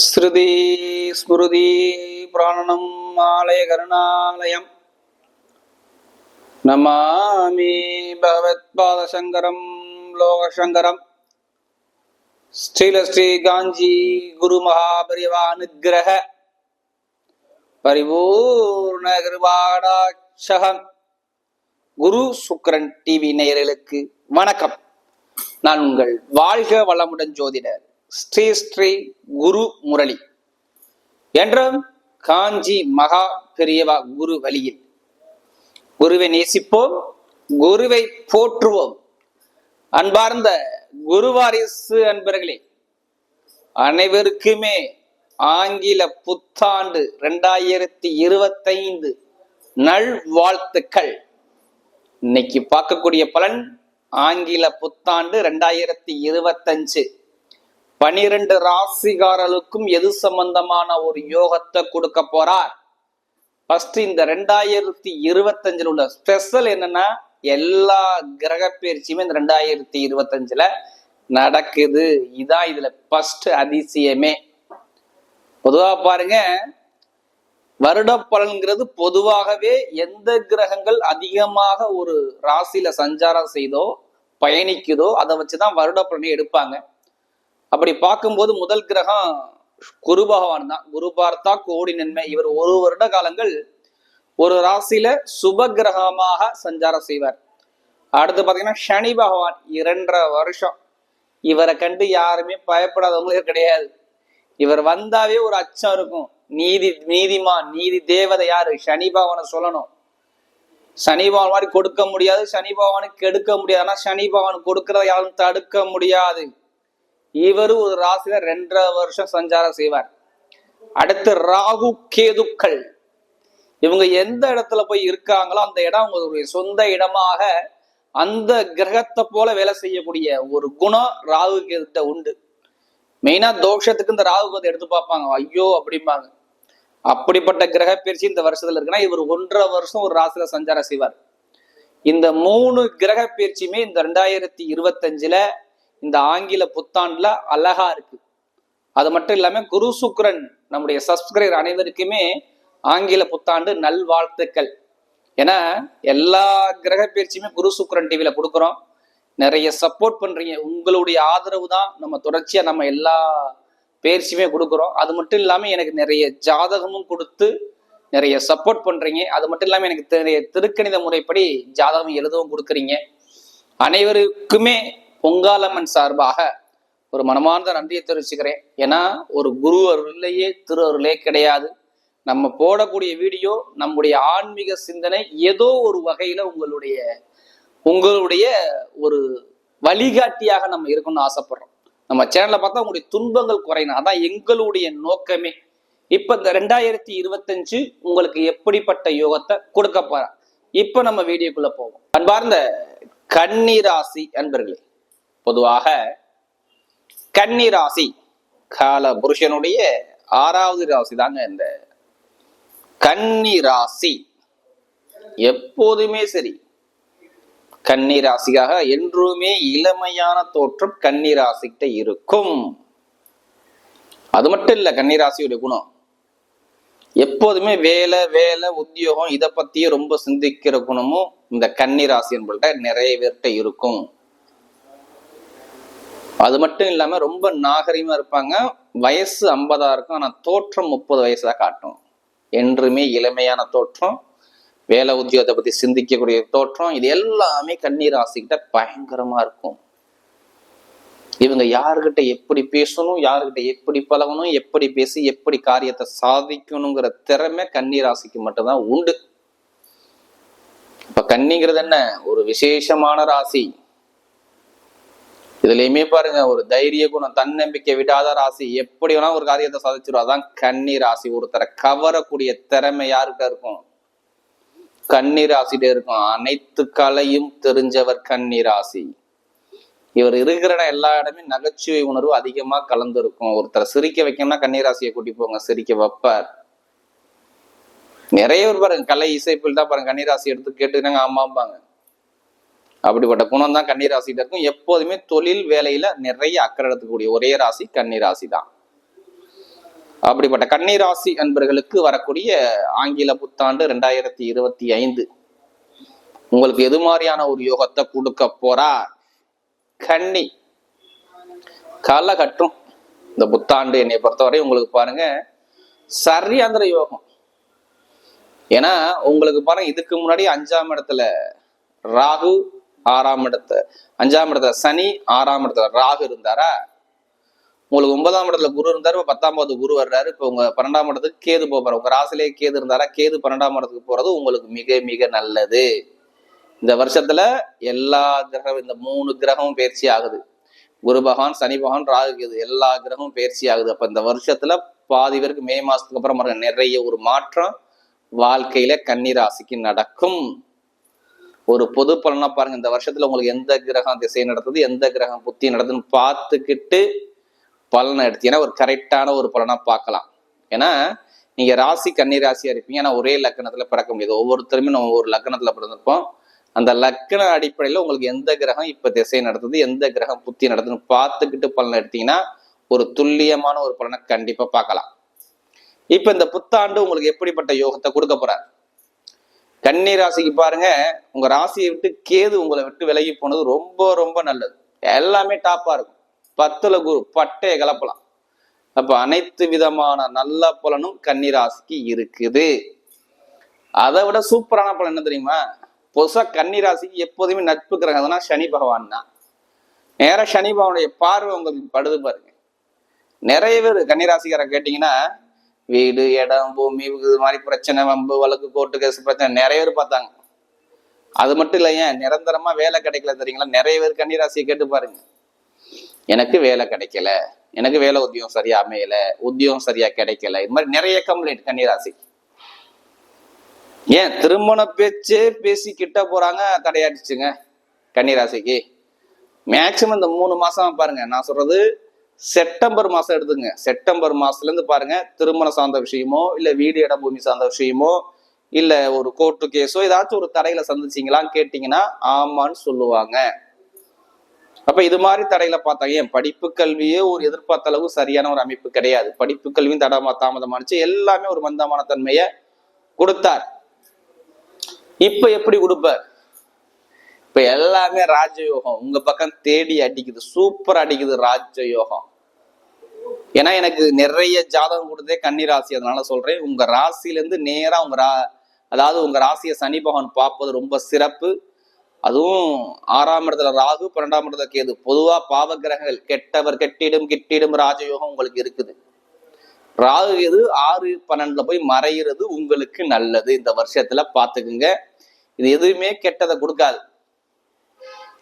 ஸ்ருதி ஸ்மிருதி பிராணனம் ஆலய கருணாலயம். நமாமி பகவத்பாதசங்கரம் லோகசங்கரம். ஸ்ரீல ஸ்ரீ காஞ்சி குரு மகாபரிவா அனுகிரக பரிபூர்ண கிருபாடாட்சகம். குரு சுக்ரன் டிவி நேயர்களுக்கு வணக்கம். நான் உங்கள் வாழ்க வளமுடன் ஜோதிடர் ஸ்ரீ ஸ்ரீ குரு முரளி என்றும் காஞ்சி மகா பெரியவா குரு வழியில். குருவை நேசிப்போம் குருவை போற்றுவோம். அன்பார்ந்த குருவாரிசு அன்பர்களே அனைவருக்குமே ஆங்கில புத்தாண்டு ரெண்டாயிரத்தி இருபத்தைந்து நல்வாழ்த்துக்கள் இன்னைக்கு பார்க்கக்கூடிய பலன் ஆங்கில புத்தாண்டு ரெண்டாயிரத்தி இருபத்தஞ்சு. பனிரெண்டு ராசிகாரர்களுக்கும் எது சம்பந்தமான ஒரு யோகத்தை கொடுக்க போறார்? ஃபர்ஸ்ட் இந்த ரெண்டாயிரத்தி இருபத்தஞ்சில் உள்ள ஸ்பெஷல் என்னன்னா எல்லா கிரக பயிற்சியுமே இந்த ரெண்டாயிரத்தி இருபத்தஞ்சுல நடக்குது. இதான் இதுல ஃபர்ஸ்ட் அதிசயமே. பொதுவாக பாருங்க வருட பலன்கிறது பொதுவாகவே எந்த கிரகங்கள் அதிகமாக ஒரு ராசியில சஞ்சாரம் செய்தோ பயணிக்குதோ அதை வச்சுதான் வருட பலனை எடுப்பாங்க. அப்படி பார்க்கும்போது முதல் கிரகம் குரு பகவான் தான். குரு பார்த்தா கோடி நன்மை. இவர் ஒரு வருட காலங்கள் ஒரு ராசியில சுப கிரகமாக சஞ்சாரம் செய்வார். அடுத்து பாத்தீங்கன்னா சனி பகவான் இரண்டரை வருஷம். இவரை கண்டு யாருமே பயப்படாதவங்களே கிடையாது. இவர் வந்தாவே ஒரு அச்சம் இருக்கும். நீதி நீதிமான் நீதி தேவதை யாரு? சனி பகவானை சொல்லணும். சனி பகவான் மாதிரி கொடுக்க முடியாது. சனி பகவானுக்கு கெடுக்க முடியாது. ஆனா சனி பகவான் கொடுக்கறத யாரும் தடுக்க முடியாது. இவர் ஒரு ராசியில ரெண்டரை வருஷம் சஞ்சாரம் செய்வார். அடுத்து ராகு கேதுக்கள். இவங்க எந்த இடத்துல போய் இருக்காங்களோ அந்த இடம் அவங்களுடைய சொந்த இடமாக அந்த கிரகத்தை போல வேலை செய்யக்கூடிய ஒரு குணம் ராகு கேதுட்ட உண்டு. மெயினா தோஷத்துக்கு இந்த ராகு கேது எடுத்து பார்ப்பாங்க. ஐயோ அப்படிம்பாங்க. அப்படிப்பட்ட கிரக பயிற்சி இந்த வருஷத்துல இருக்குன்னா இவர் ஒன்றரை வருஷம் ஒரு ராசியில சஞ்சாரம் செய்வார். இந்த மூணு கிரக பயிற்சியுமே இந்த ரெண்டாயிரத்தி இருபத்தஞ்சுல இந்த ஆங்கில புத்தாண்டுல அழகா இருக்கு. அது மட்டும் இல்லாம குரு சுக்ரன் நம்முடைய சப்ஸ்கிரைபர் அனைவருக்குமே ஆங்கில புத்தாண்டு நல்வாழ்த்துக்கள். ஏன்னா எல்லா கிரக பயிற்சியுமே குரு சுக்ரன் டிவியில கொடுக்குறோம். நிறைய சப்போர்ட் பண்றீங்க. உங்களுடைய ஆதரவு தான் நம்ம தொடர்ச்சியா நம்ம எல்லா பயிற்சியுமே கொடுக்குறோம். அது மட்டும் இல்லாம எனக்கு நிறைய ஜாதகமும் கொடுத்து நிறைய சப்போர்ட் பண்றீங்க. அது மட்டும் இல்லாம எனக்கு நிறைய திருக்கணித முறைப்படி ஜாதகம் எழுதவும் கொடுக்குறீங்க. அனைவருக்குமே பொங்காலம்மன் சார்பாக ஒரு மனமார்ந்த நன்றியை தெரிவிச்சுக்கிறேன். ஏன்னா ஒரு குரு அருளையே திரு அருளே கிடையாது. நம்ம போடக்கூடிய வீடியோ நம்முடைய ஆன்மீக சிந்தனை ஏதோ ஒரு வகையில உங்களுடைய உங்களுடைய ஒரு வழிகாட்டியாக நம்ம இருக்கணும்னு ஆசைப்படுறோம். நம்ம சேனலை பார்த்தா உங்களுடைய துன்பங்கள் குறையணும். அதான் எங்களுடைய நோக்கமே. இப்ப இந்த ரெண்டாயிரத்தி இருபத்தஞ்சு உங்களுக்கு எப்படிப்பட்ட யோகத்தை கொடுக்க போறா? இப்ப நம்ம வீடியோக்குள்ள போவோம். அன்பார்ந்த கன்னிராசி அன்பர்களே பொதுவாக கன்னிராசி கால புருஷனுடைய ஆறாவது ராசி தாங்க இந்த. கன்னி ராசி எப்போதுமே சரி. கன்னி ராசிக்காக என்றுமே இளமையான தோற்றம் கன்னி ராசிக்கிட்ட இருக்கும். அது மட்டும் இல்லை கன்னி ராசியுடைய குணம். எப்போதுமே வேலை வேலை உத்தியோகம் இதை பத்தியே ரொம்ப சிந்திக்கிற குணமும் இந்த கன்னி ராசி என்பள்கிட்ட நிறைய பேர்கிட்ட இருக்கும். அது மட்டும் இல்லாம ரொம்ப நாகரிகமா இருப்பாங்க. வயசு ஐம்பதா இருக்கும். ஆனா தோற்றம் முப்பது வயசுல காட்டும். என்றுமே இளமையான தோற்றம் வேலை உத்தியோகத்தை பத்தி சிந்திக்கக்கூடிய தோற்றம் இது எல்லாமே கண்ணீர் ஆசைக்கிட்ட பயங்கரமா இருக்கும். இவங்க யாருக்கிட்ட எப்படி பேசணும் யாருக்கிட்ட எப்படி பழகணும் எப்படி பேசி எப்படி காரியத்தை சாதிக்கணுங்கிற திறமை கண்ணீர் ராசிக்கு மட்டும்தான் உண்டு. இப்ப கன்னிங்கிறது என்ன? ஒரு விசேஷமான ராசி. இதுலயுமே பாருங்க ஒரு தைரிய குணம் தன்னம்பிக்கை விடாத ராசி எப்படி வேணா ஒரு காரியத்தை சாதிச்சிடும் அதான் கன்னி ராசி ஒருத்தரை கவரக்கூடிய திறமை யாருக்கிட்ட இருக்கும்? கன்னி ராசிட்டே இருக்கும். அனைத்து கலையும் தெரிஞ்சவர் கன்னி ராசி. இவர் இருக்கிற இடம் எல்லா இடமே நகைச்சுவை உணர்வு அதிகமா கலந்துருக்கும். ஒருத்தரை சிரிக்க வைக்கணும்னா கன்னிராசியை கூட்டி போங்க சிரிக்க வைப்பார். நிறைய பேர் பாருங்க கலை இசைப்பில் தான் பாருங்க கன்னிராசி எடுத்து கேட்டுக்கிறாங்க ஆமாம்பாங்க அப்படிப்பட்ட குணம் தான் கன்னி ராசிகிட்ட இருக்கும். எப்போதுமே தொழில் வேலையில நிறைய அக்கறை எடுத்துக்கூடிய ஒரே ராசி கன்னி ராசி தான். அப்படிப்பட்ட கன்னிராசி அன்பர்களுக்கு வரக்கூடிய ஆங்கில புத்தாண்டு ரெண்டாயிரத்தி இருபத்தி ஐந்து. உங்களுக்கு எது மாதிரியான ஒரு யோகத்தை கொடுக்க போறா? கன்னி. களை கட்டும் இந்த புத்தாண்டு என்னை பொறுத்தவரை உங்களுக்கு பாருங்க சரியாந்திர யோகம். ஏன்னா உங்களுக்கு பாருங்க இதுக்கு முன்னாடி அஞ்சாம் இடத்துல ராகு ஆறாம் இடத்துல. அஞ்சாம் இடத்துல சனி ஆறாம் இடத்துல ராகு இருந்தாரா? உங்களுக்கு ஒன்பதாம் இடத்துல குரு இருந்தாரு இப்போ பத்தாம் குரு வர்றாரு. இப்ப உங்க பன்னெண்டாம் இடத்துக்கு கேது போகிறார் உங்க ராசிலேயே கேது இருந்தாரா? கேது பன்னெண்டாம் இடத்துக்கு போறது உங்களுக்கு மிக மிக நல்லது. இந்த வருஷத்துல எல்லா கிரகம் இந்த மூணு கிரகமும் பயிற்சி ஆகுது. குரு பகவான் சனி பகவான் ராகு கேது எல்லா கிரகமும் பயிற்சி ஆகுது. அப்ப இந்த வருஷத்துல பாதி பேருக்கு மே மாசத்துக்கு அப்புறம் நிறைய ஒரு மாற்றம் வாழ்க்கையில கன்னிராசிக்கு நடக்கும். ஒரு பொது பலனா பாருங்க இந்த வருஷத்துல உங்களுக்கு எந்த கிரகம் திசை நடத்துது எந்த கிரகம் புத்தி நடத்துன்னு பார்த்துக்கிட்டு பலனை எடுத்து ஏன்னா ஒரு கரெக்டான ஒரு பலனா பார்க்கலாம். ஏன்னா நீங்க ராசி கன்னி ராசியா இருப்பீங்க. ஆனா ஒரே லக்கணத்துல பிறக்க முடியாது. ஒவ்வொருத்தருமே நம்ம ஒவ்வொரு லக்கணத்துல பிறந்திருப்போம். அந்த லக்கண அடிப்படையில உங்களுக்கு எந்த கிரகம் இப்ப திசை நடத்துது எந்த கிரகம் புத்தி நடத்துன்னு பார்த்துக்கிட்டு பலனை எடுத்தீங்கன்னா ஒரு துல்லியமான ஒரு பலனை கண்டிப்பா பார்க்கலாம். இப்ப இந்த புத்தாண்டு உங்களுக்கு எப்படிப்பட்ட யோகத்தை கொடுக்க போறாரு? கன்னி ராசிக்கு பாருங்க உங்க ராசியை விட்டு கேது உங்களை விட்டு விலகி போனது ரொம்ப ரொம்ப நல்லது. எல்லாமே டாப்பா இருக்கும். பத்துல குரு பட்டையை கலப்பலாம். அப்ப அனைத்து விதமான நல்ல பலனும் கன்னி ராசிக்கு இருக்குது. அதை விட சூப்பரான பலன் என்ன தெரியுமா? பொதுசா கன்னி ராசிக்கு எப்போதுமே நட்பு கிரகம்னா சனி பகவான் தான். நேர சனி பகவானுடைய பார்வை உங்களுக்கு படுது பாருங்க. நிறைய பேர் கன்னிராசிக்காரன் கேட்டீங்கன்னா வீடு இடம் பூமி இது மாதிரி பிரச்சனை வம்பு வழக்கு கோர்ட்டு கேஸ் பிரச்சனை நிறைய பேர் பார்த்தாங்க. அது மட்டும் இல்லை ஏன்? நிரந்தரமா வேலை கிடைக்கல தெரியுங்களா? நிறைய பேர் கன்னிராசியை கேட்டு பாருங்க. எனக்கு வேலை கிடைக்கல. எனக்கு வேலை உத்தியோகம் சரியா அமையல. உத்தியோகம் சரியா கிடைக்கல. இது மாதிரி நிறைய கம்ப்ளைண்ட் கன்னிராசி. ஏன்? திருமண பேச்சு பேசி கிட்ட போறாங்க தடையாடிச்சுங்க கன்னிராசிக்கு. மேக்சிமம் இந்த மூணு மாசம் பாருங்க. நான் சொல்றது செப்டம்பர் மாதம் எடுத்துங்க செப்டம்பர் மாதத்துலேருந்து பாருங்கள் பாருங்க திருமணம் சார்ந்த விஷயமோ இல்லை வீடு இட பூமி சார்ந்த விஷயமோ இல்லை ஒரு கோர்ட்டு கேஸோ ஏதாச்சும் ஒரு தடையில சந்திச்சிங்களான்னு கேட்டிங்கன்னா ஆமான்னு சொல்லுவாங்க. அப்ப இது மாதிரி தடையில பார்த்தாங்க ஏன் படிப்பு கல்வியே ஒரு எதிர்பார்த்த அளவு சரியான ஒரு அமைப்பு கிடையாது. படிப்பு கல்வியும் தடமா தாமதமானுச்சு எல்லாமே ஒரு மந்தமான தன்மையை கொடுத்தார். இப்ப எப்படி கொடுப்பார் இப்ப எல்லாமே ராஜயோகம். உங்க பக்கம் தேடி அடிக்குது சூப்பர் அடிக்குது ராஜயோகம். ஏன்னா எனக்கு நிறைய ஜாதகம் கொடுத்தே கன்னி ராசி. அதனால சொல்றேன் உங்க ராசிலேருந்து நேராக நேரா உங்க ரா அதாவது உங்க ராசியை சனி பகவான் பார்ப்பது ரொம்ப சிறப்பு. அதுவும் ஆறாம் இடத்துல ராகு பன்னெண்டாம் இடத்துல கேது. பொதுவா பாவ கிரகங்கள் கெட்டவர் கெட்டிடும் கிட்டிடும் ராஜயோகம் உங்களுக்கு இருக்குது. ராகு கேது ஆறு பன்னெண்டுல போய் மறையிறது உங்களுக்கு நல்லது. இந்த வருஷத்துல பாத்துக்குங்க இது எதுவுமே கெட்டதை கொடுக்காது.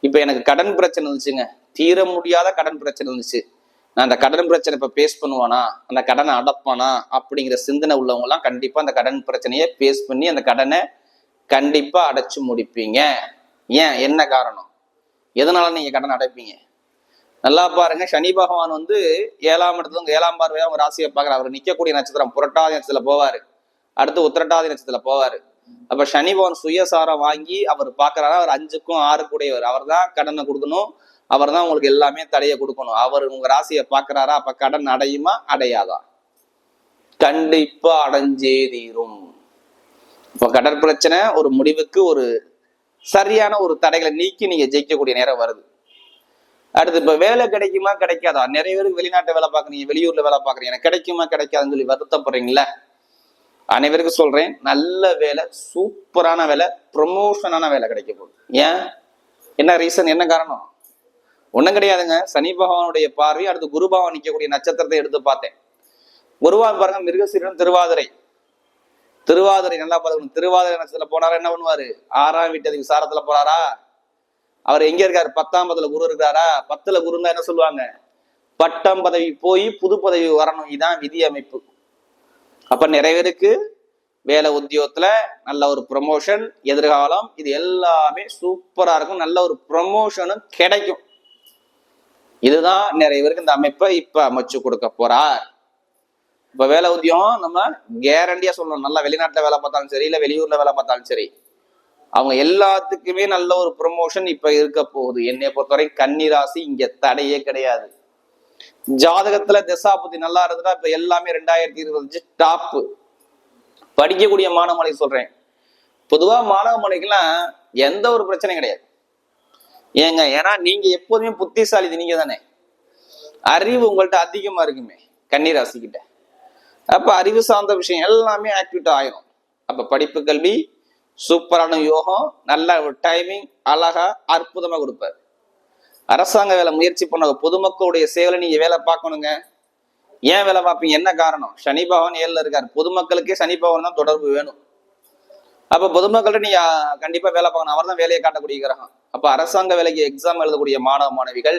இப்ப எனக்கு கடன் பிரச்சனை இருந்துச்சுங்க தீர முடியாத கடன் பிரச்சனை இருந்துச்சு நான் அந்த கடன் பிரச்சனை இப்ப பேஸ் பண்ணுவானா? அந்த கடனை அடப்பானா? அப்படிங்கிற சிந்தனை உள்ளவங்க எல்லாம் கண்டிப்பா அந்த கடன் பிரச்சனையை பேஸ் பண்ணி அந்த கடனை கண்டிப்பா அடைச்சு முடிப்பீங்க. ஏன்? என்ன காரணம்? எதனால நீங்க கடன் அடைப்பீங்க? நல்லா பாருங்க. சனி பகவான் வந்து ஏழாம் இடத்துல ஏழாம் பார்வையா அவங்க ராசியை பாக்குற அவர் நிற்கக்கூடிய நட்சத்திரம் புரட்டாதி நட்சத்திரத்தில் போவாரு. அடுத்து உத்திரட்டாதி நட்சத்திரத்துல போவாரு. அப்ப சனி பகவான் சுயசாரம் வாங்கி அவர் பாக்குறாரு அவர் அஞ்சுக்கும் ஆறு கூடையவர் அவர் தான் கடனை கொடுக்கணும். அவர் தான் உங்களுக்கு எல்லாமே தடையை கொடுக்கணும். அவர் உங்க ராசியை பார்க்குறாரா? அப்ப கடன் அடையுமா? அடையாதா? கண்டிப்பா அடைஞ்சே தீரும். இப்ப கடன் பிரச்சனை ஒரு முடிவுக்கு ஒரு சரியான ஒரு தடைகளை நீக்கி நீங்க ஜெயிக்கக்கூடிய நேரம் வருது. அடுத்து இப்ப வேலை கிடைக்குமா? கிடைக்காதா? நிறைய பேருக்கு வெளிநாட்டு வேலை பாக்குறீங்க வெளியூர்ல வேலை பாக்குறீங்க எனக்கு கிடைக்குமா? கிடைக்காதுன்னு சொல்லி வருத்தப்படுறீங்களா? அனைவருக்கும் சொல்றேன் நல்ல வேலை சூப்பரான வேலை ப்ரொமோஷனான வேலை கிடைக்க போகுது. ஏன்? என்ன ரீசன் என்ன காரணம்? ஒன்றும் கிடையாதுங்க. சனி பகவானுடைய பார்வை அடுத்து குரு பகவான் நிற்கக்கூடிய நட்சத்திரத்தை எடுத்து பார்த்தேன். குருவான் பாருங்க மிருகசீரன் திருவாதிரை. திருவாதிரை நல்லா பார்த்துக்கணும். திருவாதிரை நட்சத்திரத்துல போனாரா என்ன பண்ணுவாரு? ஆறாம் வீட்டு விசாரத்தில் போறாரா? அவர் எங்க இருக்காரு? பத்தாம் பத்துல குரு இருக்காரா பத்துல குருன்னா என்ன சொல்லுவாங்க? பட்டம் பதவி போய் புது பதவி வரணும். இதான் விதி அமைப்பு. அப்ப நிறைய பேருக்கு வேலை உத்தியோகத்துல நல்ல ஒரு ப்ரொமோஷன் எதிர்காலம் இது எல்லாமே சூப்பரா இருக்கும். நல்ல ஒரு ப்ரமோஷனும் கிடைக்கும். இதுதான் நிறைய பேருக்கு இந்த அமைப்பை இப்ப அமைச்சு கொடுக்க போறார். இப்ப வேலை உத்தியோகம் நம்ம கேரண்டியா சொல்லணும். நல்லா வெளிநாட்டுல வேலை பார்த்தாலும் சரி இல்ல வெளியூர்ல வேலை பார்த்தாலும் சரி. அவங்க எல்லாத்துக்குமே நல்ல ஒரு ப்ரொமோஷன் இப்ப இருக்க போகுது. என்னை பொறுத்தவரை கன்னிராசி இங்க தடையே கிடையாது. ஜாதகத்துல திசாபுத்தி நல்லா இருந்ததுன்னா இப்ப எல்லாமே ரெண்டாயிரத்தி இருபத்தஞ்சு டாப்பு படிக்கக்கூடிய மாணவமலை சொல்றேன். பொதுவா மாணவமலைக்கெல்லாம் எந்த ஒரு பிரச்சனையும் கிடையாது. ஏங்க ஏன்னா நீங்க எப்போதுமே புத்திசாலி நீங்க தானே அறிவு உங்கள்கிட்ட அதிகமா இருக்குமே கன்னிராசி கிட்ட அப்ப அறிவு சார்ந்த விஷயம் எல்லாமே ஆக்டிவேட் ஆயிரும். அப்ப படிப்பு கல்வி சூப்பரான யோகம் நல்ல ஒரு டைமிங் அழகா அற்புதமா கொடுப்பாரு. அரசாங்க வேலை முயற்சி பண்ண பொதுமக்களுடைய சேவலை நீங்க வேலை பார்க்கணுங்க. ஏன் வேலை பார்ப்பீங்க? என்ன காரணம்? சனி பகவான் ஏழுல இருக்காரு. பொதுமக்களுக்கே சனி பகவான் தான் தொடர்பு வேணும். அப்ப பொதுமக்கள்கிட்ட நீங்க கண்டிப்பா வேலை பார்க்கணும். அவர் தான் வேலையை காட்டக்கூடிய கிரகம். அப்போ அரசாங்க வேலைக்கு எக்ஸாம் எழுதக்கூடிய மாணவ மாணவிகள்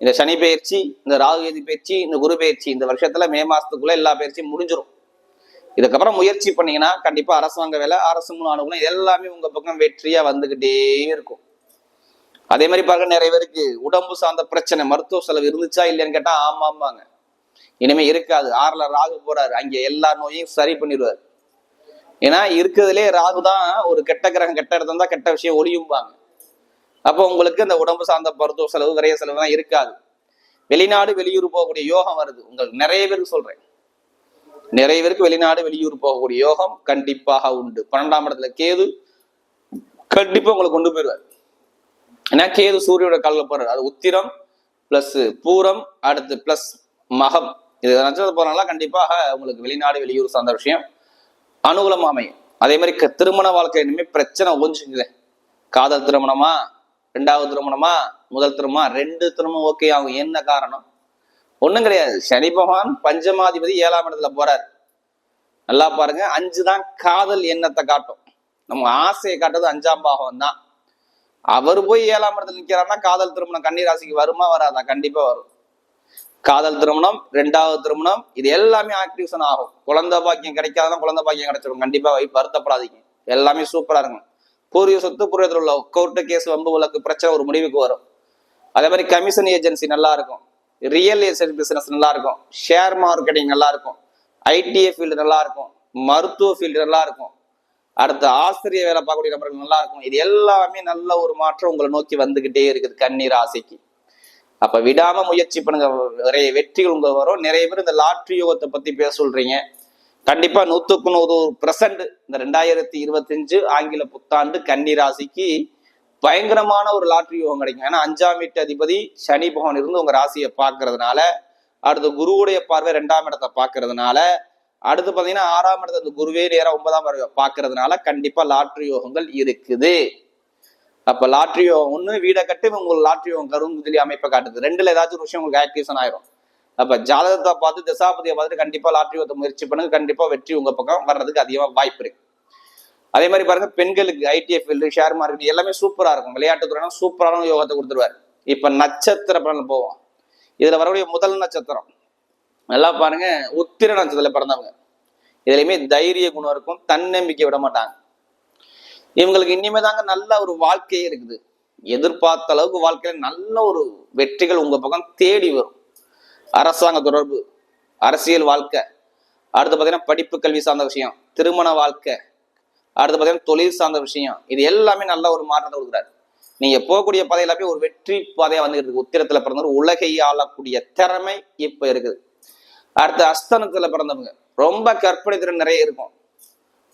இந்த சனி பயிற்சி இந்த ராகு கேது பயிற்சி இந்த குரு பயிற்சி இந்த வருஷத்துல மே மாசத்துக்குள்ள எல்லா பயிற்சியும் முடிஞ்சிடும் இதுக்கப்புறம் முயற்சி பண்ணீங்கன்னா கண்டிப்பா அரசாங்க வேலை அரசு மூலம் அனுகூலம் எல்லாமே உங்க பக்கம் வெற்றியா வந்துகிட்டே இருக்கும். அதே மாதிரி பாருங்க நிறைய பேருக்கு உடம்பு சார்ந்த பிரச்சனை மருத்துவ செலவு இருந்துச்சா இல்லையான்னு கேட்டா ஆமாம்பாங்க இனிமே இருக்காது. ஆறுல ராகு போறாரு. அங்க எல்லா நோயும் சரி பண்ணிடுவாரு. ஏன்னா இருக்கிறதுலே ராகு தான் ஒரு கெட்ட கிரகம் கெட்ட இடத்துல தான் கெட்ட விஷயம் ஒளியும்பாங்க. அப்போ உங்களுக்கு அந்த உடம்பு சார்ந்த மருத்துவ செலவு விரைய செலவுலாம் இருக்காது. வெளிநாடு வெளியூர் போகக்கூடிய யோகம் வருது. உங்களுக்கு நிறைய பேருக்கு சொல்றேன். நிறைய பேருக்கு வெளிநாடு வெளியூர் போகக்கூடிய யோகம் கண்டிப்பாக உண்டு. பன்னெண்டாம் இடத்துல கேது கண்டிப்பா உங்களை கொண்டு போயிடுவார். ஏன்னா கேது சூரியோட காலில் போறாரு. அது உத்திரம் பிளஸ் பூரம் அடுத்து பிளஸ் மகம். இது நட்சத்திர போறனால கண்டிப்பாக உங்களுக்கு வெளிநாடு வெளியூர் சார்ந்த விஷயம் அனுகூலமா அமையும். அதே மாதிரி க- திருமண வாழ்க்கை இனிமே பிரச்சனை ஒழிஞ்சுக்குது. காதல் திருமணமா ரெண்டாவது திருமணமா? முதல் திருமணமா? ரெண்டு திருமணம் ஓகே ஆகும். என்ன காரணம்? ஒன்றும் கிடையாது. சனி பகவான் பஞ்சமாதிபதி ஏழாம் இடத்துல போறார். நல்லா பாருங்க. அஞ்சு தான் காதல் எண்ணத்தை காட்டும். நம்ம ஆசையை காட்டுறது அஞ்சாம் பாகம் தான். அவர் போய் ஏழாம் இடத்துல நிற்கிறாருன்னா காதல் திருமணம் கன்னிராசிக்கு வருமா வராதா? கண்டிப்பா வரும். காதல் திருமணம் ரெண்டாவது திருமணம் இது எல்லாமே ஆக்டிவேஷன் ஆகும். குழந்தை பாக்கியம் கிடைக்காதான் குழந்தை பாக்கியம் கிடைச்சிடும் கண்டிப்பா வருத்தப்படாதீங்க. எல்லாமே சூப்பரா இருக்கும். பூர்வீக சொத்து பூர்வீகத்தில் உள்ள கோர்ட்டு கேஸ் வம்பு வழக்கு பிரச்சனை ஒரு முடிவுக்கு வரும். அதே மாதிரி கமிஷன் ஏஜென்சி நல்லா இருக்கும். ரியல் எஸ்டேட் பிசினஸ் நல்லா இருக்கும். ஷேர் மார்க்கெட்டிங் நல்லா இருக்கும். ஐடிஐ ஃபீல்டு நல்லா இருக்கும். மருத்துவ ஃபீல்டு நல்லா இருக்கும். அடுத்து ஆசிரியர் வேலை பார்க்கக்கூடிய நபர்கள் நல்லா இருக்கும். இது எல்லாமே நல்ல ஒரு மாற்றம் உங்களை நோக்கி வந்துகிட்டே இருக்குது கண்ணீர் ஆசைக்கு அப்ப விடாம முயற்சி பண்ணுங்க. நிறைய வெற்றிகள் உங்களுக்கு வரும். நிறைய பேர் இந்த லாட்ரி யோகத்தை பத்தி பேச சொல்றீங்க. கண்டிப்பா நூத்துக்கு நூறு பிரசன்ட் இந்த ரெண்டாயிரத்தி இருபத்தஞ்சு ஆங்கில புத்தாண்டு கன்னி ராசிக்கு பயங்கரமான ஒரு லாட்ரி யோகம் கிடைக்கும். ஏன்னா அஞ்சாம் வீட்டு அதிபதி சனி பகவான் இருந்து உங்க ராசியை பார்க்கறதுனால அடுத்து குருவுடைய பார்வை ரெண்டாம் இடத்தை பார்க்கறதுனால அடுத்து பாத்தீங்கன்னா ஆறாம் இடத்தை அந்த குருவே நேரம் ஒன்பதாம் பார்வை பார்க்கறதுனால கண்டிப்பா லாட்ரி யோகங்கள் இருக்குது. அப்ப லாட்ரி யோகம் ஒண்ணு வீடை கட்டி உங்களுக்கு லாட்ரி யோகம் கருங்குதிலி அமைப்பை காட்டுது. ரெண்டுல ஏதாச்சும் ஒரு விஷயம் உங்களுக்கு ஆக்டிவேஷன் ஆயிரும். அப்ப ஜாதகத்தை பார்த்து திசாபதியை பார்த்துட்டு கண்டிப்பா லாட்ரி ஒருத்த முயற்சி பண்ணுங்க. கண்டிப்பா வெற்றி உங்க பக்கம் வர்றதுக்கு அதிகமா வாய்ப்பு இருக்கு. அதே மாதிரி பாருங்க பெண்களுக்கு ஐடிஎஃப் ஃபீல்டு ஷேர் மார்க்கெட் எல்லாமே சூப்பரா இருக்கும். விளையாட்டுத்துறைனா சூப்பரான யோகத்தை கொடுத்துருவாரு. இப்ப நட்சத்திர பலன் போவோம். இதுல வரக்கூடிய முதல் நட்சத்திரம். நல்லா பாருங்க உத்திர நட்சத்திரத்துல பிறந்தவங்க. இதுலயுமே தைரிய குணம் இருக்கும் தன்னம்பிக்கை விட மாட்டாங்க. இவங்களுக்கு இனிமே தாங்க நல்ல ஒரு வாழ்க்கையே இருக்குது. எதிர்பார்த்த அளவுக்கு வாழ்க்கையில நல்ல ஒரு வெற்றிகள் உங்க பக்கம் தேடி வரும். அரசாங்க தொடர்பு அரசியல் வாழ்க்கை. அடுத்து பார்த்தீங்கன்னா படிப்பு கல்வி சார்ந்த விஷயம் திருமண வாழ்க்கை. அடுத்து பார்த்தீங்கன்னா தொழில் சார்ந்த விஷயம். இது எல்லாமே நல்ல ஒரு மாற்றத்தை கொடுக்குறாரு. நீங்க போகக்கூடிய பாதை எல்லாமே ஒரு வெற்றி பாதையா வந்துகிட்டு இருக்கு. உத்திரத்துல பிறந்தவர் உலகை ஆளக்கூடிய திறமை இப்ப இருக்குது. அடுத்து அஸ்தனத்துல பிறந்தவங்க. ரொம்ப கற்பனை திறன் நிறைய இருக்கும்.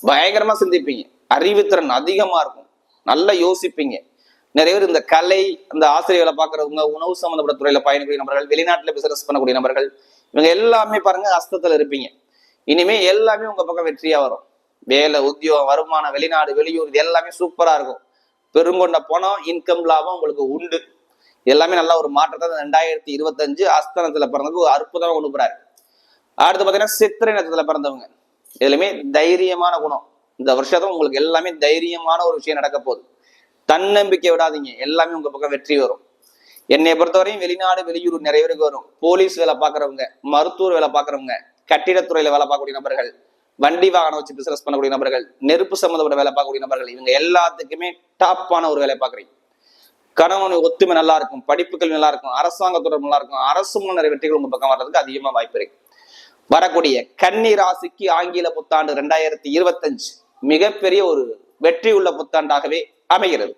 பயங்கரமா சிந்திப்பீங்க. அறிவுத்திறன் அதிகமா இருக்கும். நல்லா யோசிப்பீங்க. நிறைய பேர் இந்த கலை இந்த ஆசிரியர்களை பார்க்கறவங்க உணவு சம்பந்தப்பட்ட துறையில பயணிக்கூடிய நபர்கள் வெளிநாட்டுல பிசினஸ் பண்ணக்கூடிய நபர்கள் இவங்க எல்லாமே பாருங்க அஸ்தத்துல இருப்பீங்க. இனிமே எல்லாமே உங்க பக்கம் வெற்றியா வரும். வேலை உத்தியோகம் வருமானம் வெளிநாடு வெளியூர் இது எல்லாமே சூப்பரா இருக்கும். பெருங்கொண்ட பணம் இன்கம் லாபம் உங்களுக்கு உண்டு. எல்லாமே நல்ல ஒரு மாற்றத்தை ரெண்டாயிரத்தி இருபத்தஞ்சு அஸ்தனத்துல பிறந்தவங்க ஒரு அற்புதமா கொண்டு போறாரு. அடுத்து பாத்தீங்கன்னா சித்திரை நட்சத்திரத்துல பிறந்தவங்க. எதுலையுமே தைரியமான குணம். இந்த வருஷத்தை உங்களுக்கு எல்லாமே தைரியமான ஒரு விஷயம் நடக்க போகுது. தன்னம்பிக்கை விடாதீங்க. எல்லாமே உங்க பக்கம் வெற்றி வரும். என்னை பொறுத்தவரையும் வெளிநாடு வெளியூர் நிறைய பேருக்கு வரும். போலீஸ் வேலை பார்க்கறவங்க மருத்துவர் வேலை பார்க்கறவங்க கட்டிடத்துறையில வேலை பார்க்கக்கூடிய நபர்கள் வண்டி வாகனம் வச்சு பிசினஸ் பண்ணக்கூடிய நபர்கள் நெருப்பு சம்மந்தப்பட்ட வேலை பார்க்கக்கூடிய நபர்கள் இவங்க எல்லாத்துக்குமே டாப்பான ஒரு வேலை பார்க்குறீங்க. கணவன் ஒத்துமை நல்லா இருக்கும் படிப்புகள் நல்லா இருக்கும் அரசாங்க தொடர்பு நல்லா இருக்கும் அரசு மூலம் நிறைய வெற்றிகள் உங்க பக்கம் வர்றதுக்கு அதிகமா வாய்ப்பு இருக்கு. வரக்கூடிய கன்னி ராசிக்கு ஆங்கில புத்தாண்டு ரெண்டாயிரத்தி இருபத்தஞ்சு மிகப்பெரிய ஒரு வெற்றி உள்ள புத்தாண்டாகவே அமைகிறது.